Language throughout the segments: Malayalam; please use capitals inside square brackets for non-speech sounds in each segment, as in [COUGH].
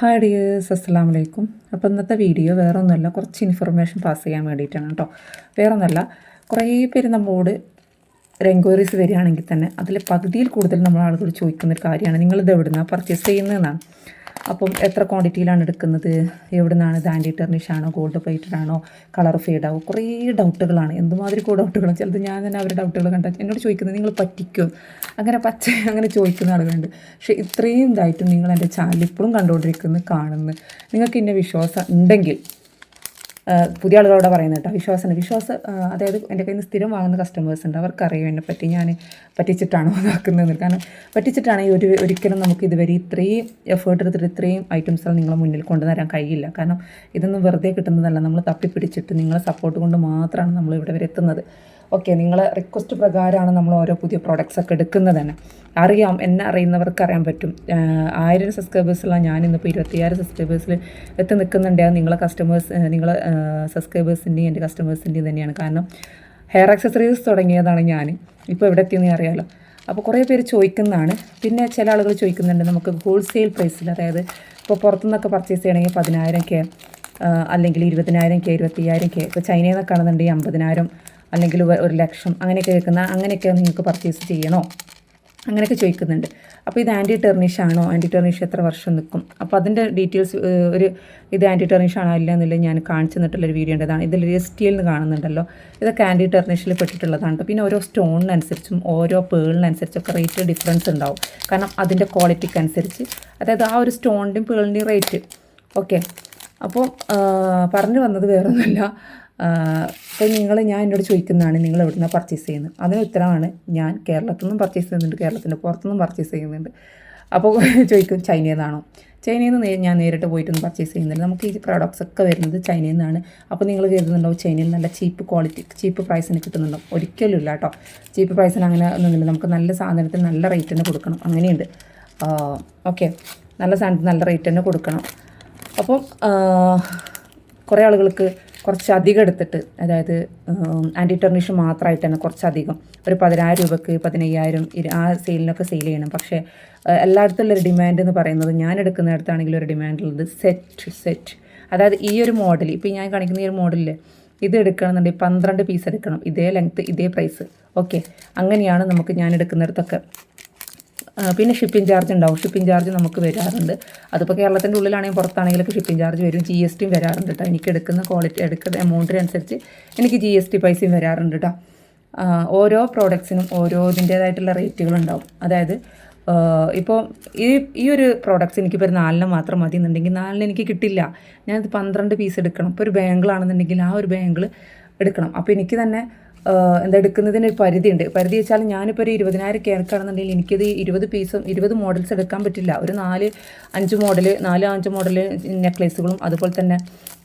ഹായ് ഡിയേഴ്സ് അസ്സാം വലൈക്കും അപ്പോൾ ഇന്നത്തെ വീഡിയോ വേറെ ഒന്നുമല്ല കുറച്ച് ഇൻഫർമേഷൻ പാസ് ചെയ്യാൻ വേണ്ടിയിട്ടാണ് കേട്ടോ. വേറെ ഒന്നുമല്ല കുറേ പേര് നമ്മളോട് രംഗോറീസ് വരികയാണെങ്കിൽ തന്നെ അതിൽ പകുതിയിൽ കൂടുതൽ നമ്മൾ ആളുകൾ ചോദിക്കുന്ന ഒരു കാര്യമാണ്. നിങ്ങളിത് എവിടുന്നാണ് പർച്ചേസ് ചെയ്യുന്നതെന്നാണ്. അപ്പം എത്ര ക്വാണ്ടിറ്റിയിലാണ് എടുക്കുന്നത്? എവിടെ നിന്നാണ് ഇത് ആന്റി ടെർണിഷ് ആണോ ഗോൾഡ് പ്ലേറ്റഡ് ആണോ കളർ ഫെയ്ഡ് ആവും? കുറേ ഡൗട്ടുകളാണ് എന്തുമാതിരി കൂടെ ഡൗട്ടുകളും ചിലത് ഞാൻ തന്നെ അവരുടെ ഡൗട്ടുകൾ കണ്ടാൽ എന്നോട് ചോദിക്കുന്നത് നിങ്ങൾ പറ്റിക്കും? അങ്ങനെ പച്ച അങ്ങനെ ചോദിക്കുന്ന ആളുകളുണ്ട്. പക്ഷേ ഇത്രയും ഇതായിട്ടും നിങ്ങൾ എന്റെ ചാനൽ ഇപ്പോഴും കണ്ടുകൊണ്ടിരിക്കുന്നു കാണുന്നു. നിങ്ങൾക്ക് ഇന്ന വിശ്വാസം ഉണ്ടെങ്കിൽ പുതിയ ആളുകളോട് പറയുന്നത് കേട്ടോ വിശ്വാസമാണ്. വിശ്വാസം അതായത് എന്റെ കയ്യിൽ നിന്ന് സ്ഥിരം വാങ്ങുന്ന കസ്റ്റമേഴ്സ് ഉണ്ട്. അവർക്കറിയാം എന്നെ പറ്റി ഞാൻ പറ്റിച്ചിട്ടാണോ ഇതാക്കുന്നത് കാരണം പറ്റിച്ചിട്ടാണ് ഈ ഒരു ഒരിക്കലും നമുക്ക് ഇതുവരെ ഇത്രയും എഫേർട്ട് എടുത്തിട്ട് ഇത്രയും ഐറ്റംസുകൾ നിങ്ങളെ മുന്നിൽ കൊണ്ടുവരാൻ കഴിയില്ല. കാരണം ഇതൊന്നും വെറുതെ കിട്ടുന്നതല്ല. നമ്മൾ തപ്പിപ്പിടിച്ചിട്ട് നിങ്ങളെ സപ്പോർട്ട് കൊണ്ട് മാത്രമാണ് നമ്മൾ ഇവിടെ വരെ എത്തുന്നത്. ഓക്കെ നിങ്ങൾ റിക്വസ്റ്റ് പ്രകാരമാണ് നമ്മൾ ഓരോ പുതിയ പ്രോഡക്റ്റ്സ് ഒക്കെ എടുക്കുന്നത് തന്നെ. അറിയാം എന്നെ അറിയുന്നവർക്ക് അറിയാൻ പറ്റും. ആയിരം സബ്സ്ക്രൈബേഴ്സുള്ള ഞാൻ ഇന്നിപ്പോൾ ഇരുപത്തിയാറ് സബ്സ്ക്രൈബേഴ്സിൽ എത്തി നിൽക്കുന്നുണ്ട് നിങ്ങളെ കസ്റ്റമേഴ്സ് നിങ്ങളെ സബ്സ്ക്രൈബേഴ്സിന്റെയും എന്റെ കസ്റ്റമേഴ്സിന്റെയും തന്നെയാണ്. കാരണം ഹെയർ ആക്സസറീസ് തുടങ്ങിയതാണ് ഞാൻ. ഇപ്പോൾ എവിടെ എത്തിയെന്ന് അറിയാമല്ലോ അപ്പോൾ കുറേ പേര് ചോദിക്കുന്നതാണ്. പിന്നെ ചില ആളുകൾ ചോദിക്കുന്നുണ്ട് നമുക്ക് ഹോൾസെയിൽ പ്രൈസിൽ അതായത് ഇപ്പോൾ പുറത്തുനിന്നൊക്കെ പർച്ചേസ് ചെയ്യണമെങ്കിൽ പതിനായിരം കെ അല്ലെങ്കിൽ ഇരുപതിനായിരം കെ ഇരുപത്തിയ്യായിരം കെ ഇപ്പോൾ ചൈനയിൽ നിന്നൊക്കെ ആണെന്നുണ്ടെങ്കിൽ അമ്പതിനായിരം അല്ലെങ്കിൽ ഒരു- ലക്ഷം അങ്ങനെയൊക്കെ കേൾക്കുന്ന അങ്ങനെയൊക്കെ നിങ്ങൾക്ക് പർച്ചേസ് ചെയ്യണോ? അങ്ങനെയൊക്കെ ചോദിക്കുന്നുണ്ട്. അപ്പോൾ ഇത് ആന്റി ടെർണിഷ് ആണോ? ആന്റി ടെർണിഷ് എത്ര വർഷം നിൽക്കും? അപ്പോൾ അതിന്റെ ഡീറ്റെയിൽസ് ഒരു ഇത് ആന്റി ടെർണിഷ് ആണോ ഇല്ല എന്നുള്ളത് ഞാൻ കാണിച്ചു തന്നിട്ടുള്ളൊരു വീഡിയോ ഉണ്ടതാണ്. ഇതിൽ എസ് ടി നിന്ന് കാണുന്നുണ്ടല്ലോ. ഇതൊക്കെ ആന്റി ടെർണിഷിൽ പെട്ടിട്ടുള്ളതാണ് ട്ടോ. പിന്നെ ഓരോ സ്റ്റോണിനനുസരിച്ചും ഓരോ പേളിനനുസരിച്ചൊക്കെ റേറ്റ് ഡിഫറൻസ് ഉണ്ടാവും. കാരണം അതിന്റെ ക്വാളിറ്റിക്ക് അനുസരിച്ച്. അതായത് ആ ഒരു സ്റ്റോണിന്റെയും പേളിന്റെയും റേറ്റ് ഓക്കെ അപ്പോൾ പറഞ്ഞു വന്നത് വേറൊന്നുമല്ല. അപ്പോൾ നിങ്ങൾ ഞാൻ എന്നോട് ചോദിക്കുന്നതാണ് നിങ്ങൾ എവിടെ നിന്നാണ് പർച്ചേസ് ചെയ്യുന്നത്? അതിന് ഉത്തരമാണ് ഞാൻ കേരളത്തിൽ നിന്നും പർച്ചേസ് ചെയ്യുന്നുണ്ട് കേരളത്തിന്റെ പുറത്തുനിന്നും പർച്ചേസ് ചെയ്യുന്നുണ്ട്. അപ്പോൾ [LAUGHS] ചോദിക്കും ചൈനയിൽ നിന്നാണോ? ചൈനയിൽ നിന്ന് ഞാൻ നേരിട്ട് പോയിട്ടൊന്നും പർച്ചേസ് ചെയ്യുന്നില്ല. നമുക്ക് ഈ പ്രോഡക്റ്റ്സ് ഒക്കെ വരുന്നത് ചൈനയിൽ നിന്നാണ്. അപ്പോൾ നിങ്ങൾ കരുതുന്നുണ്ടോ ചൈനയിൽ നല്ല ചീപ്പ് ക്വാളിറ്റി ചീപ്പ് പ്രൈസിന് കിട്ടുന്നുണ്ടോ? ഒരിക്കലും ഇല്ല കേട്ടോ. ചീപ്പ് പ്രൈസിന് അങ്ങനെ ഒന്നുമില്ല. നമുക്ക് നല്ല സാധനത്തിന് നല്ല റേറ്റ് തന്നെ കൊടുക്കണം. അങ്ങനെയുണ്ട്. ഓക്കെ നല്ല സാധനത്തിന് നല്ല റേറ്റ് തന്നെ കൊടുക്കണം. അപ്പം കുറേ ആളുകൾക്ക് കുറച്ച് അധികം എടുത്തിട്ട് അതായത് ആന്റി ടെർണിഷ് മാത്രമായിട്ട് തന്നെ കുറച്ചധികം. ഒരു പതിനായിരം രൂപക്ക് പതിനയ്യായിരം ആ സെയിലിനൊക്കെ സെയിൽ ചെയ്യണം. പക്ഷേ ആ, എല്ലായിടത്തുള്ള ഒരു ഡിമാൻഡ് എന്ന് പറയുന്നത് ഞാൻ എടുക്കുന്നിടത്താണെങ്കിലും ഒരു ഡിമാൻഡ് ഉള്ളത് സെറ്റ് സെറ്റ് അതായത് ഈ ഒരു മോഡൽ ഇപ്പോൾ ഞാൻ കാണിക്കുന്ന ഈ ഒരു മോഡലിൽ ഇത് എടുക്കണമെന്നുണ്ടെങ്കിൽ പന്ത്രണ്ട് പീസ് എടുക്കണം. ഇതേ ലെങ്ത്ത് ഇതേ പ്രൈസ് ഓക്കെ അങ്ങനെയാണ് നമുക്ക് ഞാൻ എടുക്കുന്നിടത്തൊക്കെ പിന്നെ ഷിപ്പിംഗ് ചാർജ് ഉണ്ടാവും. ഷിപ്പിംഗ് ചാർജ് നമുക്ക് വരാറുണ്ട്. അതിപ്പോൾ കേരളത്തിന്റെ ഉള്ളിലാണെങ്കിൽ പുറത്താണെങ്കിലൊക്കെ ഷിപ്പിംഗ് ചാർജ് വരും. ജി എസ് ടിയും വരാറുണ്ട് കേട്ടോ എനിക്ക് എടുക്കുന്ന ക്വാളിറ്റി എടുക്കുന്ന എമൗണ്ടിനനുസരിച്ച് എനിക്ക് ജി എസ് ടി പൈസയും വരാറുണ്ട് കേട്ടോ ഓരോ പ്രോഡക്ട്സിനും ഓരോ ഇതിന്റേതായിട്ടുള്ള റേറ്റുകളുണ്ടാവും അതായത് ഇപ്പോൾ ഈ ഈ ഒരു പ്രോഡക്റ്റ്സ് എനിക്കിപ്പോൾ ഒരു നാലിന് മാത്രം മതി എന്നുണ്ടെങ്കിൽ നാലിന് എനിക്ക് കിട്ടില്ല. ഞാനത് പന്ത്രണ്ട് പീസ് എടുക്കണം. ഇപ്പോൾ ഒരു ബാങ്കിളാണെന്നുണ്ടെങ്കിൽ ആ ഒരു ബാങ്കിൾ എടുക്കണം. അപ്പോൾ എനിക്ക് തന്നെ എന്താ എടുക്കുന്നതിന് ഒരു പരിധിയുണ്ട്. പരിധി വെച്ചാൽ ഞാനിപ്പോൾ ഒരു ഇരുപതിനായിരം കേൾക്കുകയാണെന്നുണ്ടെങ്കിൽ എനിക്കത് ഇരുപത് പീസും ഇരുപത് മോഡൽസ് എടുക്കാൻ പറ്റില്ല. ഒരു നാല് അഞ്ച് മോഡൽ നാല് അഞ്ച് മോഡൽ നെക്ലേസുകളും അതുപോലെ തന്നെ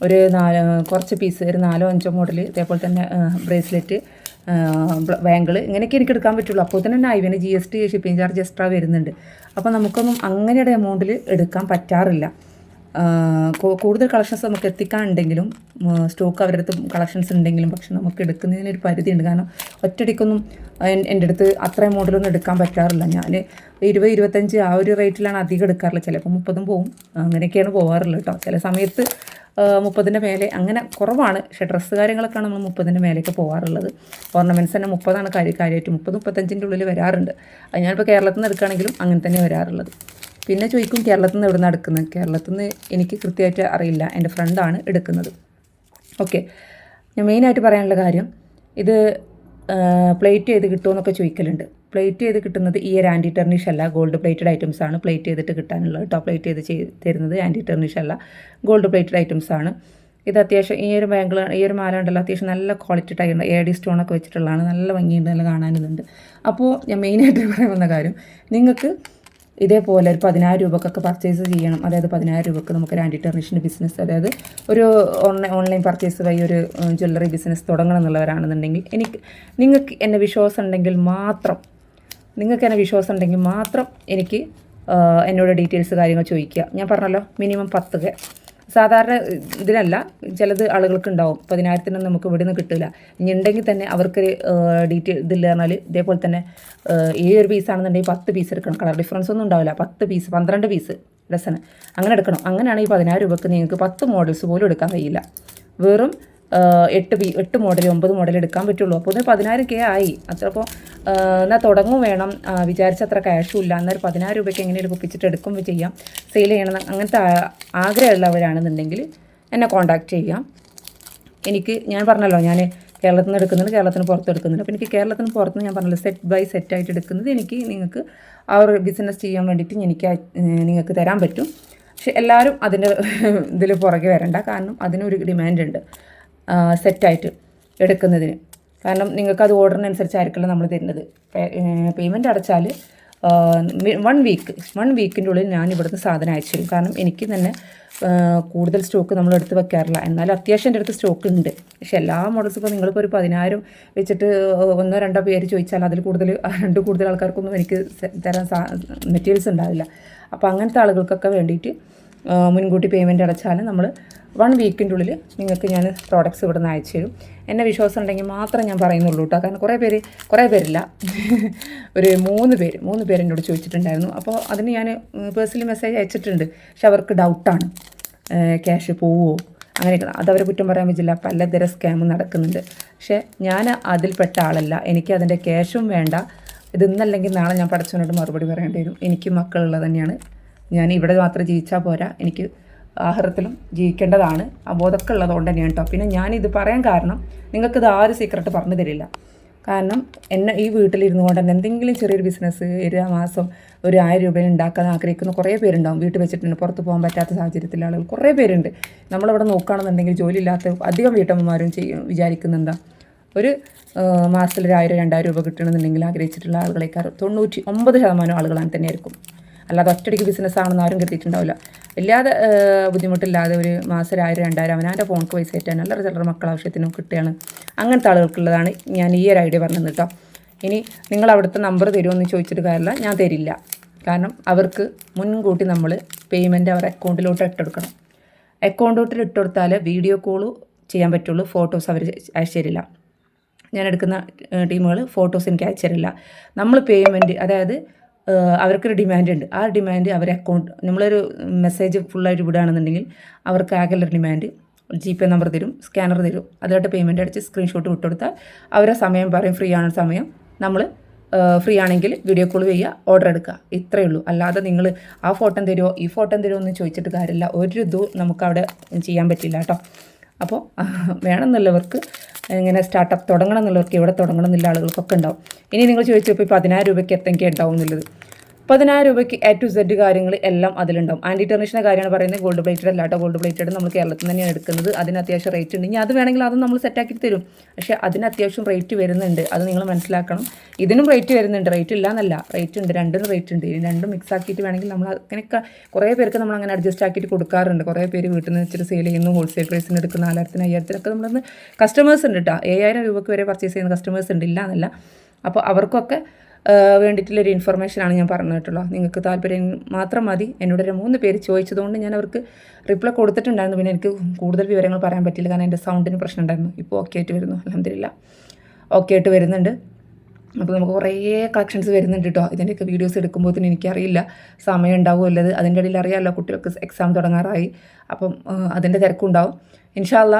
ഒരു നാല് കുറച്ച് പീസ് ഒരു നാലോ അഞ്ചോ മോഡൽ അതേപോലെ തന്നെ ബ്രേസ്ലെറ്റ് ബാങ്കിൾ ഇങ്ങനെയൊക്കെ എനിക്ക് എടുക്കാൻ പറ്റുള്ളൂ. അപ്പോൾ തന്നെ ഐവിന് G S T shipping charge extra വരുന്നുണ്ട്. അപ്പോൾ നമുക്കൊന്നും അങ്ങനെയുടെ എമൗണ്ടിൽ എടുക്കാൻ പറ്റാറില്ല. കൂടുതൽ കളക്ഷൻസ് നമുക്ക് എത്തിക്കാനുണ്ടെങ്കിലും സ്റ്റോക്ക് അവരുടെ അടുത്ത് കളക്ഷൻസ് ഉണ്ടെങ്കിലും പക്ഷെ നമുക്ക് എടുക്കുന്നതിന് ഒരു പരിധിയുണ്ട്. കാരണം ഒറ്റയടിക്കൊന്നും എന്റെ അടുത്ത് അത്ര മോഡലൊന്നും എടുക്കാൻ പറ്റാറില്ല. ഞാൻ ഇരുപത് ഇരുപത്തഞ്ച് ആ ഒരു റേറ്റിലാണ് അധികം എടുക്കാറുള്ളത്. ചിലപ്പോൾ മുപ്പതും പോവും. അങ്ങനെയൊക്കെയാണ് പോകാറുള്ളത് കേട്ടോ. ചില സമയത്ത് മുപ്പതിന്റെ മേലെ അങ്ങനെ കുറവാണ്. പക്ഷേ ഡ്രസ്സ് കാര്യങ്ങളൊക്കെയാണ് നമ്മൾ മുപ്പതിന്റെ മേലെയൊക്കെ പോകാറുള്ളത് ഓർണമെന്റ്സ് തന്നെ മുപ്പതാണ് കാര്യ കാര്യമായിട്ട് മുപ്പത് മുപ്പത്തഞ്ചിന്റെ ഉള്ളിൽ വരാറുണ്ട്. അത് ഞാനിപ്പോൾ കേരളത്തിൽ നിന്ന് എടുക്കുകയാണെങ്കിലും അങ്ങനെ തന്നെ വരാറുള്ളത്. പിന്നെ ചോദിക്കും കേരളത്തിൽ നിന്ന് എവിടെ നിന്ന് എടുക്കുന്നത് കേരളത്തിൽ നിന്ന് എനിക്ക് കൃത്യമായിട്ട് അറിയില്ല. എന്റെ ഫ്രണ്ടാണ് എടുക്കുന്നത്. ഓക്കെ ഞാൻ മെയിനായിട്ട് പറയാനുള്ള കാര്യം ഇത് പ്ലേറ്റ് ചെയ്ത് കിട്ടുമെന്നൊക്കെ ചോദിക്കലുണ്ട്. പ്ലേറ്റ് ചെയ്ത് കിട്ടുന്നത് ഈ ഒരു ആന്റി ടെർണിഷ് അല്ല. ഗോൾഡ് പ്ലേറ്റഡ് ഐറ്റംസ് ആണ് പ്ലേറ്റ് ചെയ്തിട്ട് കിട്ടാനുള്ളത് കേട്ടോ. പ്ലേറ്റ് ചെയ്ത് ചെയ്ത് തരുന്നത് ആന്റി ടെർണിഷ് അല്ല. ഗോൾഡ് പ്ലേറ്റഡ് ഐറ്റംസ് ആണ്. ഇത് അത്യാവശ്യം ഈ ഒരു ബാങ്കിൾ ഈ ഒരു മാല ഉണ്ടല്ലോ അത്യാവശ്യം നല്ല ക്വാളിറ്റി ടൈപ്പ് എ ഡി സ്റ്റോണൊക്കെ വെച്ചിട്ടുള്ളതാണ്. നല്ല ഭംഗിയുണ്ട് നല്ല കാണാനുണ്ട്. അപ്പോൾ ഞാൻ മെയിനായിട്ട് പറയാൻ വന്ന കാര്യം നിങ്ങൾക്ക് ഇതേപോലെ ഒരു പതിനായിരം രൂപക്കൊക്കെ പർച്ചേസ് ചെയ്യണം. അതായത് പതിനായിരം രൂപക്ക് നമുക്ക് ഒരു ആന്റി ടെർണിഷിന്റെ ബിസിനസ് അതായത് ഒരു ഓൺലൈൻ ഓൺലൈൻ പർച്ചേസ് വഴി ഒരു ജ്വല്ലറി ബിസിനസ് തുടങ്ങണം എന്നുള്ളവരാണെന്നുണ്ടെങ്കിൽ എനിക്ക് നിങ്ങൾക്ക് എന്നെ വിശ്വാസം ഉണ്ടെങ്കിൽ മാത്രം നിങ്ങൾക്ക് എന്നെ വിശ്വാസം ഉണ്ടെങ്കിൽ മാത്രം എനിക്ക് എന്നോട് ഡീറ്റെയിൽസ് കാര്യങ്ങൾ ചോദിക്കുക. ഞാൻ പറഞ്ഞല്ലോ മിനിമം പത്ത് കെ. സാധാരണ ഇതിനല്ല ചിലത് ആളുകൾക്ക് ഉണ്ടാവും പതിനായിരത്തിനൊന്നും നമുക്ക് ഇവിടെ നിന്ന് കിട്ടില്ല ഇനി ഉണ്ടെങ്കിൽ തന്നെ അവർക്ക് ഡീറ്റെയിൽ ഇതില്ല പറഞ്ഞാൽ ഇതേപോലെ തന്നെ ഏഴ് പീസാണെന്നുണ്ടെങ്കിൽ പത്ത് പീസ് എടുക്കണം. കളർ ഡിഫറൻസ് ഒന്നും ഉണ്ടാവില്ല. പത്ത് പീസ് പന്ത്രണ്ട് പീസ് ഡസന് അങ്ങനെ എടുക്കണം. അങ്ങനെയാണെങ്കിൽ പതിനായിരം രൂപക്ക് നിങ്ങൾക്ക് പത്ത് മോഡൽസ് പോലും എടുക്കാൻ കഴിയില്ല. വെറും എട്ട് പി എട്ട് മോഡൽ ഒമ്പത് മോഡൽ എടുക്കാൻ പറ്റുള്ളൂ. അപ്പോൾ ഇതിന് പതിനായിരം കെ ആയി. അത്രപ്പോൾ എന്നാൽ തുടങ്ങും വേണം. വിചാരിച്ചത്ര വിചാരിച്ച അത്ര ക്യാഷും ഇല്ല. എന്നാൽ പതിനായിരം രൂപയ്ക്ക് എങ്ങനെയും കുപ്പിച്ചിട്ട് എടുക്കുമ്പോൾ ചെയ്യാം. സെയിൽ ചെയ്യണം. അങ്ങനത്തെ ആഗ്രഹമുള്ളവരാണെന്നുണ്ടെങ്കിൽ എന്നെ കോൺടാക്റ്റ് ചെയ്യാം. എനിക്ക് ഞാൻ പറഞ്ഞല്ലോ ഞാൻ കേരളത്തിൽ നിന്ന് എടുക്കുന്നുണ്ട് കേരളത്തിന് പുറത്ത് എടുക്കുന്നുണ്ട്. അപ്പോൾ എനിക്ക് കേരളത്തിന് പുറത്ത് ഞാൻ പറഞ്ഞല്ലോ സെറ്റ് ബൈ സെറ്റ് ആയിട്ട് എടുക്കുന്നത് എനിക്ക് നിങ്ങൾക്ക് ആ ഒരു ബിസിനസ് ചെയ്യാൻ വേണ്ടിയിട്ട് എനിക്ക് നിങ്ങൾക്ക് തരാൻ പറ്റും. പക്ഷെ എല്ലാവരും അതിന്റെ ഇതിൽ പുറകെ വരണ്ട. കാരണം അതിനൊരു ഡിമാൻഡ് ഉണ്ട്. സെറ്റായിട്ട് എടുക്കുന്നതിന്. കാരണം നിങ്ങൾക്ക് അത് ഓർഡറിനനുസരിച്ചായിരിക്കില്ല നമ്മൾ തരുന്നത്. പേയ്മെന്റ് അടച്ചാൽ വൺ വീക്ക് വൺ വീക്കിന്റെ ഉള്ളിൽ ഞാൻ ഇവിടുന്ന് സാധനം അയച്ചു തരും. കാരണം എനിക്ക് തന്നെ കൂടുതൽ സ്റ്റോക്ക് നമ്മൾ എടുത്ത് വെക്കാറില്ല. എന്നാലും അത്യാവശ്യം എന്റെ അടുത്ത് സ്റ്റോക്ക് ഉണ്ട്. പക്ഷേ എല്ലാ മോഡൽസും ഇപ്പോൾ നിങ്ങളിപ്പോൾ ഒരു പതിനായിരം വെച്ചിട്ട് ഒന്നോ രണ്ടോ പേര് ചോദിച്ചാൽ അതിൽ കൂടുതൽ രണ്ട് കൂടുതൽ ആൾക്കാർക്കൊന്നും എനിക്ക് തരാൻ മെറ്റീരിയൽസ് ഉണ്ടാവില്ല. അപ്പോൾ അങ്ങനത്തെ ആളുകൾക്കൊക്കെ വേണ്ടിയിട്ട് മുൻകൂട്ടി പേയ്മെന്റ് അടച്ചാലും നമ്മൾ വൺ വീക്കിന്റെ ഉള്ളിൽ നിങ്ങൾക്ക് ഞാൻ പ്രോഡക്റ്റ്സ് ഇവിടെ നിന്ന് അയച്ചു തരും. എന്നെ വിശ്വാസം ഉണ്ടെങ്കിൽ മാത്രം ഞാൻ പറയുന്നുള്ളൂ കേട്ടോ കാരണം കുറേ പേര് കുറേ പേരില്ല. [LAUGHS] ഒരു മൂന്ന് പേര് മൂന്ന് പേര് എന്നോട് ചോദിച്ചിട്ടുണ്ടായിരുന്നു. അപ്പോൾ അതിന് ഞാൻ പേഴ്സണലി മെസ്സേജ് അയച്ചിട്ടുണ്ട്. പക്ഷെ അവർക്ക് ഡൗട്ടാണ് ക്യാഷ് പോവുമോ അങ്ങനെയൊക്കെ. അതവരെ കുറ്റം പറയാൻ പറ്റില്ല. പലതര സ്കാം നടക്കുന്നുണ്ട്. പക്ഷേ ഞാൻ അതിൽപ്പെട്ട ആളല്ല. എനിക്ക് അതിന്റെ ക്യാഷും വേണ്ട. ഇത് ഇന്നല്ലെങ്കിൽ നാളെ ഞാൻ പഠിച്ചവനോട് മറുപടി പറയേണ്ടി വരും. എനിക്ക് മക്കളുള്ളത് തന്നെയാണ്. ഞാൻ ഇവിടെ മാത്രം ജീവിച്ചാൽ പോരാ. എനിക്ക് ആഹാരത്തിലും ജീവിക്കേണ്ടതാണ്. ആ ബോധമൊക്കെ ഉള്ളതുകൊണ്ട് തന്നെയാണ് കേട്ടോ പിന്നെ ഞാനിത് പറയാൻ കാരണം നിങ്ങൾക്കിത് ആരും സീക്രട്ട് പറഞ്ഞു തരില്ല. കാരണം എന്നെ ഈ വീട്ടിലിരുന്നു കൊണ്ട് തന്നെ എന്തെങ്കിലും ചെറിയൊരു ബിസിനസ് ഒരു മാസം ഒരു ആയിരം രൂപ ഉണ്ടാക്കാൻ ആഗ്രഹിക്കുന്ന കുറേ പേരുണ്ടാവും. വീട്ടിൽ വെച്ചിട്ടുണ്ട് പുറത്ത് പോകാൻ പറ്റാത്ത സാഹചര്യത്തിലെ ആളുകൾ കുറേ പേരുണ്ട്. നമ്മളിവിടെ നോക്കുകയാണെന്നുണ്ടെങ്കിൽ ജോലി ഇല്ലാത്ത അധികം വീട്ടമ്മമാരും ചെയ്യും വിചാരിക്കുന്നെന്താ ഒരു മാസത്തിൽ ഒരു ആയിരം രണ്ടായിരം രൂപ കിട്ടണമെന്നുണ്ടെങ്കിൽ ആഗ്രഹിച്ചിട്ടുള്ള ആളുകളേക്കാൾ തൊണ്ണൂറ്റി ഒമ്പത് ശതമാനം ആളുകളാണ് തന്നെയായിരിക്കും. അല്ലാതെ ഒറ്റയടിക്ക് ബിസിനസ് ആണെന്ന് ആരും കരുതിയിട്ടുണ്ടാവില്ല. ഇല്ലാതെ ബുദ്ധിമുട്ടില്ലാതെ ഒരു മാസം ആയിരം രണ്ടായിരം അവനാന്റെ ഫോണിക്ക് പൈസ കയറ്റാൻ അല്ലറ ചിലർ മക്കൾ ആവശ്യത്തിനും കിട്ടുകയാണ്. അങ്ങനത്തെ ആളുകൾക്കുള്ളതാണ് ഞാൻ ഈ ഒരു ഐഡിയ പറഞ്ഞത് കേട്ടോ. ഇനി നിങ്ങൾ അവിടുത്തെ നമ്പർ തരുമെന്ന് ചോദിച്ചിട്ട് കാര്യമില്ല ഞാൻ തരില്ല. കാരണം അവർക്ക് മുൻകൂട്ടി നമ്മൾ പേയ്മെന്റ് അവരുടെ അക്കൗണ്ടിലോട്ട് ഇട്ടെടുക്കണം അക്കൗണ്ടിലോട്ട് ഇട്ടെടുത്താൽ വീഡിയോ കോൾ ചെയ്യാൻ പറ്റുള്ളൂ ഫോട്ടോസ് അവർ അയച്ചു തരില്ല. ഞാൻ എടുക്കുന്ന ടീമുകൾ ഫോട്ടോസ് എനിക്ക് അയച്ചു തരില്ല. നമ്മൾ പേയ്മെന്റ് അതായത് അവർക്കൊരു ഡിമാൻഡ് ഉണ്ട്. ആ ഡിമാൻഡ് അവർ അക്കൗണ്ട് നമ്മളൊരു മെസ്സേജ് ഫുള്ളായിട്ട് വിടുകയാണെന്നുണ്ടെങ്കിൽ അവർക്ക് ആകെയുള്ള ഡിമാൻഡ് ജി പേ നമ്പർ തരും സ്കാനർ തരും. അതിലോട്ട് പേയ്മെന്റ് അടിച്ച് സ്ക്രീൻഷോട്ട് വിട്ടുകൊടുത്താൽ അവരെ സമയം പറയും ഫ്രീ ആണ് സമയം. നമ്മൾ ഫ്രീ ആണെങ്കിൽ വീഡിയോ കോൾ ചെയ്യുക ഓർഡർ എടുക്കുക. ഇത്രയേ ഉള്ളൂ. അല്ലാതെ നിങ്ങൾ ആ ഫോട്ടോ തരുമോ ഈ ഫോട്ടോ തരുമോ എന്ന് ചോദിച്ചിട്ട് കാര്യമില്ല. ഒരു ഇതും നമുക്ക് അവിടെ ചെയ്യാൻ പറ്റില്ല കേട്ടോ. അപ്പോൾ വേണമെന്നുള്ളവർക്ക് ഇങ്ങനെ സ്റ്റാർട്ടപ്പ് തുടങ്ങണം എന്നുള്ളവർക്ക് ഇവിടെ തുടങ്ങണം എന്നുള്ള ആളുകൾക്കൊക്കെ ഉണ്ടാവും. ഇനി നിങ്ങൾ ചോദിച്ചപ്പോൾ ഇപ്പോൾ പതിനായിരം രൂപയ്ക്ക് എത്തേക്കേ ഉണ്ടാവും എന്നുള്ളത് പതിനായിരം രൂപയ്ക്ക് എ ടു സെഡ് കാര്യങ്ങൾ എല്ലാം അതിലുണ്ടാവും. ആന്റി ടെർണിഷന്റെ കാര്യമാണ് പറയുന്നത്. ഗോൾഡ് പ്ലേറ്റഡ് അല്ല കേട്ടോ ഗോൾഡ് പ്ലേറ്റഡ് നമ്മൾ കേരളത്തിൽ തന്നെയാണ് എടുക്കുന്നത്. അതിന് അത്യാവശ്യം റേറ്റ് ഉണ്ട്. ഇനി അത് വേണമെങ്കിൽ അതും നമ്മൾ സെറ്റാക്കി തരും. പക്ഷേ അതിന് അത്യാവശ്യം റേറ്റ് വരുന്നുണ്ട്. അത് നിങ്ങൾ മനസ്സിലാക്കണം. ഇതിനും റേറ്റ് വരുന്നുണ്ട്. റേറ്റ് ഇല്ല എന്നല്ല റേറ്റ് ഉണ്ട്. രണ്ടിനും റേറ്റ് ഉണ്ട്. ഇനി രണ്ടും മിക്സ് ആക്കിയിട്ട് വേണമെങ്കിൽ നമ്മൾ അങ്ങനെയൊക്കെ കുറേ പേർക്ക് നമ്മൾ അങ്ങനെ അഡ്ജസ്റ്റ് ആക്കിയിട്ട് കൊടുക്കാറുണ്ട്. കുറേ പേര് വീട്ടിൽ നിന്ന് വെച്ചിട്ട് സെയിൽ ചെയ്യുന്നു. ഹോൾസെയിൽ പ്രൈസിന് എടുക്കുന്ന നാലായിരത്തിന് അയ്യായിരത്തിനൊക്കെ നമ്മൾ കസ്റ്റമേഴ്സ് ഉണ്ട് കേട്ടോ ഏഴായിരം രൂപയ്ക്ക് വരെ പർച്ചേസ് ചെയ്യുന്ന കസ്റ്റമേഴ്സ് ഉണ്ട്. ഇല്ല എന്നല്ല അപ്പോൾ അവർക്കൊക്കെ വേണ്ടിയിട്ടുള്ളൊരു ഇൻഫർമേഷനാണ് ഞാൻ പറഞ്ഞിട്ടുള്ളത് നിങ്ങൾക്ക് താല്പര്യം മാത്രം മതി. എന്നോട് ഒരു മൂന്ന് പേര് ചോദിച്ചതുകൊണ്ട് ഞാൻ അവർക്ക് റിപ്ലൈ കൊടുത്തിട്ടുണ്ടായിരുന്നു. പിന്നെ എനിക്ക് കൂടുതൽ വിവരങ്ങൾ പറയാൻ പറ്റില്ല കാരണം എന്റെ സൗണ്ടിന് പ്രശ്നം ഉണ്ടായിരുന്നു. ഇപ്പോൾ ഓക്കെ ആയിട്ട് വരുന്നു. അലഹമില്ല ഓക്കെ ആയിട്ട് വരുന്നുണ്ട്. അപ്പോൾ നമുക്ക് കുറേ കളക്ഷൻസ് വരുന്നുണ്ട് കേട്ടോ ഇതിന്റെയൊക്കെ വീഡിയോസ് എടുക്കുമ്പോൾ തന്നെ എനിക്കറിയില്ല. സമയം ഉണ്ടാവുമല്ലത് അതിന്റെ ഇടയിൽ അറിയാമല്ലോ കുട്ടികൾക്ക് എക്സാം തുടങ്ങാറായി. അപ്പം അതിന്റെ തിരക്കുണ്ടാവും. ഇൻഷാല്ല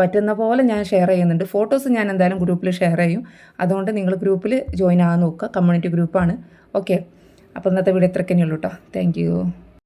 പറ്റുന്ന പോലെ ഞാൻ ഷെയർ ചെയ്യുന്നുണ്ട്. ഫോട്ടോസ് ഞാൻ എന്തായാലും ഗ്രൂപ്പിൽ ഷെയർ ചെയ്യും. അതുകൊണ്ട് നിങ്ങൾ ഗ്രൂപ്പിൽ ജോയിൻ ആകാൻ നോക്കുക. കമ്മ്യൂണിറ്റി ഗ്രൂപ്പാണ് ഓക്കെ അപ്പോൾ ഇന്നത്തെ വീഡിയോ ഇത്രയ്ക്ക് ഉള്ളൂ കേട്ടോ താങ്ക്